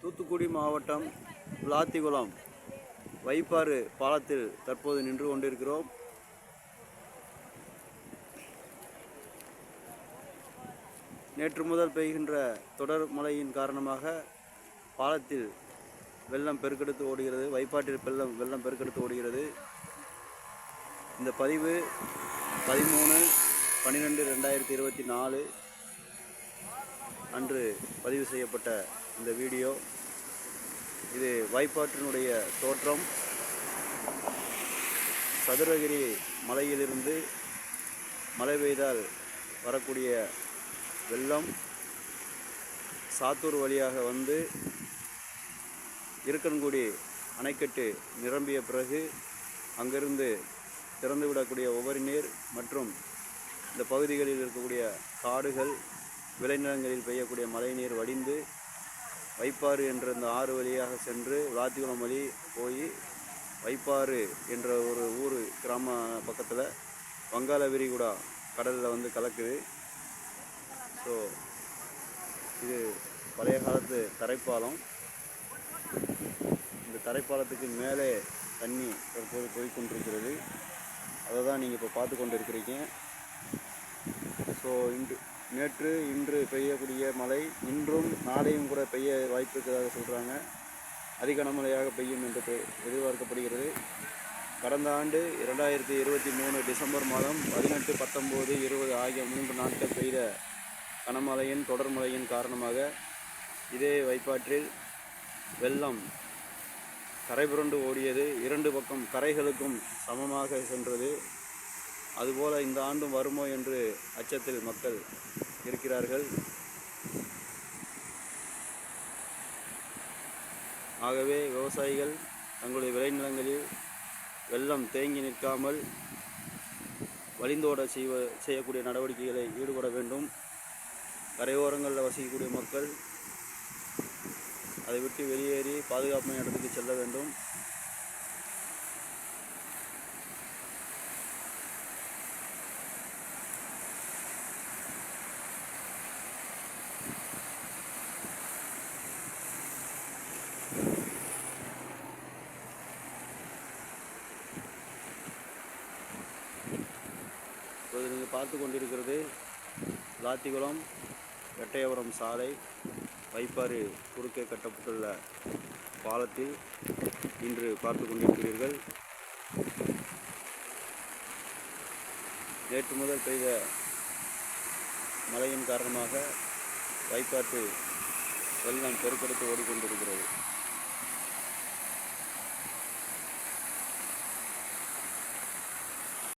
தூத்துக்குடி மாவட்டம் விளாத்திகுளம் வைப்பாறு பாலத்தில் தற்போது நின்று கொண்டிருக்கிறோம். நேற்று முதல் பெய்கின்ற தொடர் மழையின் காரணமாக பாலத்தில் வெள்ளம் பெருக்கெடுத்து ஓடுகிறது. வைப்பாட்டில் வெள்ளம் வெள்ளம் பெருக்கெடுத்து ஓடுகிறது. இந்த பதிவு பதிமூணு பன்னிரெண்டு ரெண்டாயிரத்தி இருபத்தி நாலு அன்று பதிவு செய்யப்பட்ட இந்த வீடியோ. இது வாய்ப்பாற்றினுடைய தோற்றம். சதுரகிரி மலையிலிருந்து மழை பெய்தால் வரக்கூடிய வெள்ளம் சாத்தூர் வழியாக வந்து இருக்கன்குடி அணைக்கட்டு நிரம்பிய பிறகு அங்கிருந்து திறந்து விடக்கூடிய உபரி நீர் மற்றும் இந்த பகுதிகளில் இருக்கக்கூடிய காடுகள் விளைநிலங்களில் பெய்யக்கூடிய மழைநீர் வடிந்து வைப்பாறு என்ற இந்த ஆறு வழியாக சென்று விளாத்திக்குளம் வழி போய் வைப்பாறு என்ற ஒரு ஊர் கிராம பக்கத்தில் வங்காள விரிகுடா கடலில் வந்து கலக்குது. ஸோ இது பழைய காலத்து தரைப்பாலம். இந்த தரைப்பாலத்துக்கு மேலே தண்ணி தற்போது போய்கொண்டிருக்கிறது. அதை தான் நீங்கள் இப்போ பார்த்து கொண்டு இருக்கிறீங்க ஸோ இன்று நேற்று இன்று பெய்யக்கூடிய மழை இன்றும் நாளையும் கூட பெய்ய வாய்ப்பு இருக்கிறதாக சொல்கிறாங்க அதிக கனமழையாக பெய்யும் என்று எதிர்பார்க்கப்படுகிறது. கடந்த ஆண்டு இரண்டாயிரத்தி இருபத்தி மூணு டிசம்பர் மாதம் பதினெட்டு பத்தொம்போது இருபது ஆகிய மூன்று நாட்கள் பெய்த கனமழையின் தொடர் மழையின் காரணமாக இதே வைப்பாற்றில் வெள்ளம் கரை புரண்டு ஓடியது. இரண்டு பக்கம் கரைகளுக்கும் சமமாக சென்றது. அதுபோல் இந்த ஆண்டும் வருமோ என்று அச்சத்தில் மக்கள் இருக்கிறார்கள். ஆகவே விவசாயிகள் தங்களுடைய விளைநிலங்களில் வெள்ளம் தேங்கி நிற்காமல் வழிந்தோட செய்வ செய்யக்கூடிய நடவடிக்கைகளை ஈடுபட வேண்டும். கரையோரங்களில் வசிக்கக்கூடிய மக்கள் அதை விட்டு வெளியேறி பாதுகாப்பான இடத்துக்கு செல்ல வேண்டும். இப்போது நீங்கள் பார்த்து கொண்டிருக்கிறது. லாத்திகுளம் வெட்டையபுரம் சாலை வைப்பாறு குறுக்கே கட்டப்பட்டுள்ள பாலத்தில் இன்று பார்த்து கொண்டிருக்கிறீர்கள். நேற்று முதல் பெய்த மழையின் காரணமாக வைப்பாற்று வெள்ளம் பெருக்கெடுத்து ஓடிக்கொண்டிருக்கிறது.